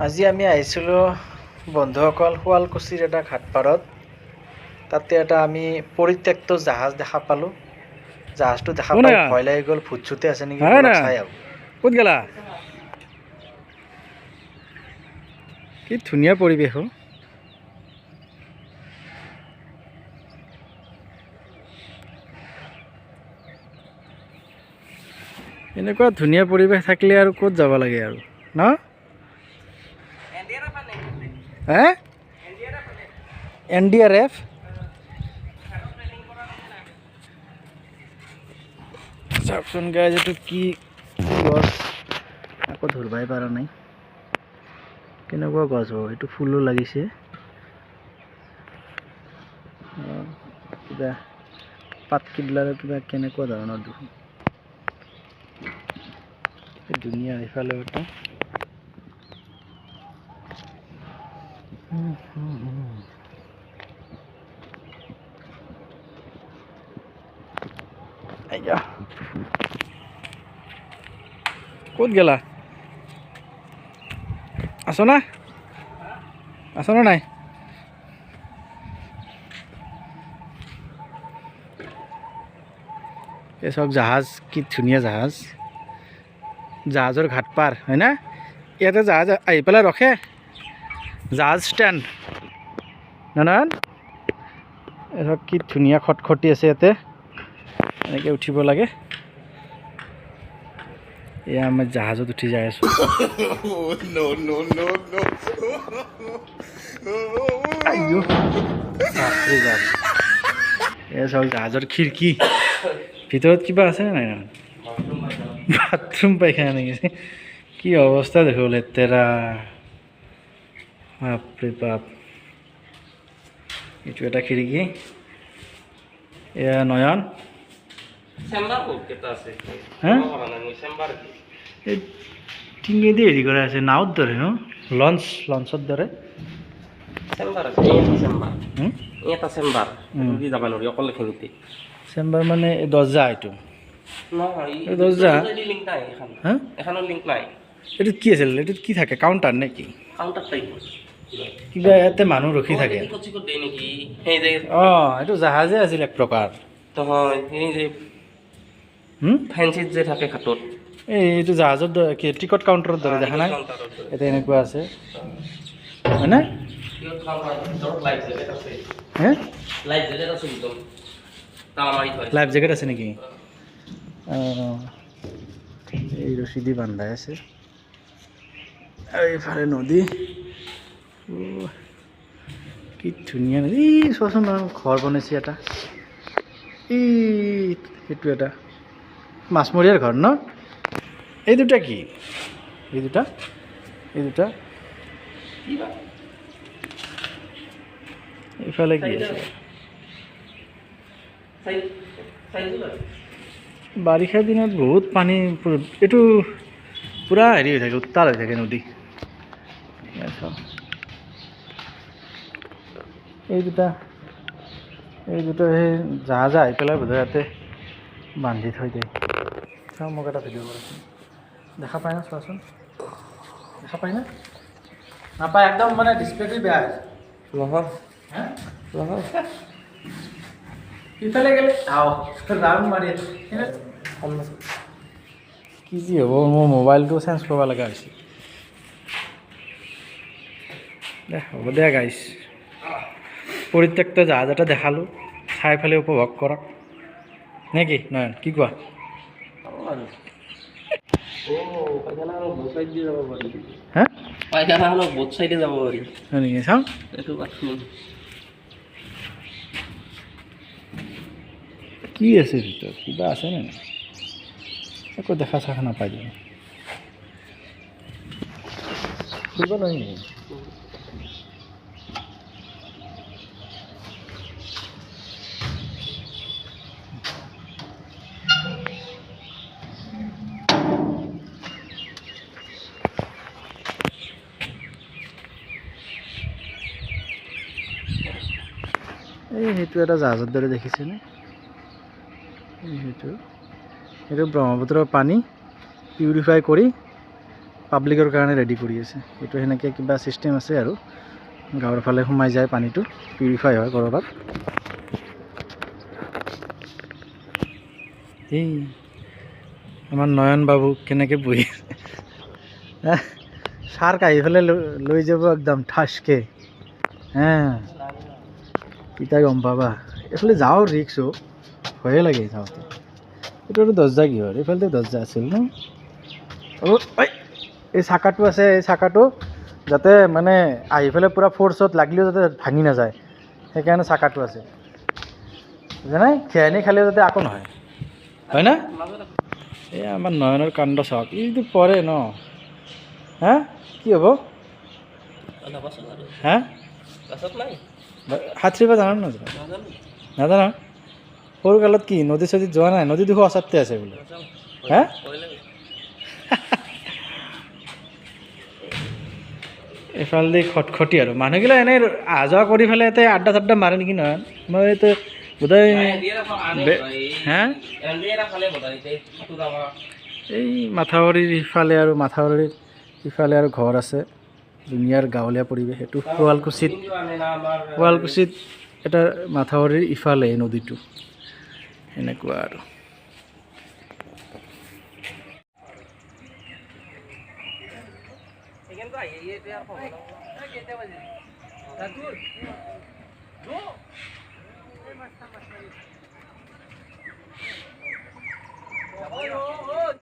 আজি আমি আহিছিলোঁ বন্ধুসকল শুৱালকুছিৰ এটা ঘাটপাৰত। তাতে এটা আমি পৰিত্যক্ত জাহাজ দেখা পালোঁ। জাহাজটো দেখা? পাই ভয় লাগি গ'ল ভূত চুতে আছে নেকি? চাই আহোঁ। ক'ত গেলা? কি ধুনীয়া পৰিৱেশ অ' এনেকুৱা ধুনীয়া পৰিৱেশ থাকিলে আৰু ক'ত যাব লাগে আৰু ন? Hey N D R F চাওকচোন গাইজ এইটো কি গছ আকৌ ধৰিবই পৰা নাই। কেনেকুৱা গছ হ'ব? এইটো ফুলো লাগিছে। কিবা পাতকিডলাৰো কিবা কেনেকুৱা ধৰণৰ এই ধুনীয়া এইফালে এটা ক'ত গেলা আছ না আছ না নাই এই চাওক জাহাজ কি ধুনীয়া জাহাজ জাহাজৰ ঘাট পাৰ হয় না ইয়াতে জাহাজ আহি পেলাই ৰখে জাহাজ ষ্টেণ্ড। নহয় এই চাওক কি ধুনীয়া খটখটি আছে ইয়াতে। এনেকৈ উঠিব লাগে। এয়া আমি জাহাজত উঠি যাই আছোঁ। এয়া চাওক জাহাজৰ খিৰিকী। ভিতৰত কিবা আছে নাই বাথৰুম পাইখানা নেকি? কি অৱস্থা দেখো লেতেৰা। বাপৰে বাপ। এইটো এটা খিৰিকী এয়া নয়ন। চেম্বাৰ বহুত কেইটা আছে। হা? ক'ব পৰা নাই মই চেম্বাৰ টিঙেদি হেৰি কৰা আছে নাৱত দৰে ন? লঞ্চ লঞ্চৰ দৰে চেম্বাৰ মানে দৰ্জা এইটো দৰ্জা? এখন। হা এখনৰ লিংক নাই। এইটোত কি আছিল এইটোত কি থাকে? কাউণ্টাৰ নে কি কাউণ্টাৰ টাইপ কিবা ইয়াতে মানুহ ৰখি থাকে। অঁ এইটো জাহাজে আছিল এক প্ৰকাৰ? ফেঞ্চিত যে থাকে ঘাটত এই এইটো জাহাজৰ দৰে কি টিকট কাউণ্টাৰৰ দৰে দেখা নাই? কাউণ্টাৰত যে। ইয়াতে এনেকুৱা আছে। হয়নে? লাইফ জেকেট আছে। নেকি? এই ৰছী দি বান্ধাই আছে। এইফালে নদী। কি ধুনীয়া নদী ই চোৱাচোন ঘৰ বনাইছে এটা। ই সেইটো এটা। মাছমৰীয়াৰ ঘৰ ন? এই দুটা কি? এই দুটা? এই দুটা? এইফালে কি? আছে বাৰিষা দিনত বহুত পানী এইটো পূৰা হেৰি হৈ থাকে, উত্তাল হৈ থাকে নদী এয়া চাওক। এই দুটা এই দুটা সেই জাহাজ আহি পেলাই বোধহয় ইয়াতে বান্ধি থৈ দিয়ে চাওঁ মোক এটা ভিডিঅ' কৰাচোন দেখা পায় না চোৱাচোন। দেখা পায় না? নাপায় একদম মানে ডিছপ্লেটো বেয়া নহয়। নহয়। ইফালে গেলে আও ৰাউণ্ড মাৰি। কি যি হ'ব মোৰ মোবাইলটো চেঞ্জ কৰিব লগা হৈছে। দে হ'ব দিয়া গাইছ পৰিত্যক্ত জাহাজ এটা দেখালোঁ চাই পেলাই উপভোগ কৰক নে কি নয়ন, কি কোৱা আৰু বহুত চাইড যাব পাৰি হা পাইখানা আৰু বহুত চাইডে যাব পাৰি চাওঁ এইটো কি আছে ভিতৰত কিবা আছে নে একো দেখা চেখা নাপায় দেখোন ফুৰিব নোৱাৰি নেকি? এই সেইটো এটা জাহাজৰ দৰে দেখিছেনে এই সেইটো। সেইটো ব্ৰহ্মপুত্ৰৰ পানী পিউৰিফাই কৰি পাব্লিকৰ কাৰণে ৰেডি কৰি আছে। এইটো সেনেকৈ কিবা ছিষ্টেম আছে আৰু। গাঁৱৰ ফালে সোমাই যায় পানীটো, পিউৰিফাই হয় ক'ৰবাত। এই, আমাৰ নয়ন বাবু কেনেকৈ বহি আছে? চাৰ্ক আহি পেলাই লৈ যাব একদম ঠাচকে। হে। এতিয়া গম পাবা এইফালে যাওঁ ৰিক্স অ' ভয়ে লাগে যাওঁতে। এইটো আৰু দৰ্জা কিহৰ? এইফালেতো দৰ্জা আছিল ন? এই চাকাটো আছে এই চাকাটো যাতে মানে আহি পেলাই পূৰা ফ'ৰ্চত লাগিলেও যাতে ভাঙি নাযায়। সেইকাৰণে চাকাটো আছে। বুজা খেয়ানি খালেও যাতে আকৌ নহয়। হয় না? এই আমাৰ নয়নৰ কাণ্ড চাওক। এইটো পৰে ন? হা? কি হ'ব? হা? নাই? সাঁতুৰিব জানা নে নাজানা নাজানো সৰু কালত কি? নদী চদীত যোৱা নাই? নদী দেখোন অচাতে আছে বোলে। হা? এইফালেদি খটখটি আৰু। মানুহগিলা এনেই অহা যোৱা কৰি পেলাই ইয়াতে আড্ডা চাড্ডা মাৰে নেকি নহয়? মই এইটো বোধহয় হা? এই মাথাউৰিৰ ইফালে আৰু মাথাউৰিৰ ইফালে আৰু ঘৰ আছে। ধুনীয়াৰ গাঁৱলীয়া পৰিৱেশ সেইটো শুৱালকুছিত শুৱালকুছিত এটা মাথাউৰিৰ ইফালে এই নদীটো। এনেকুৱা আৰু।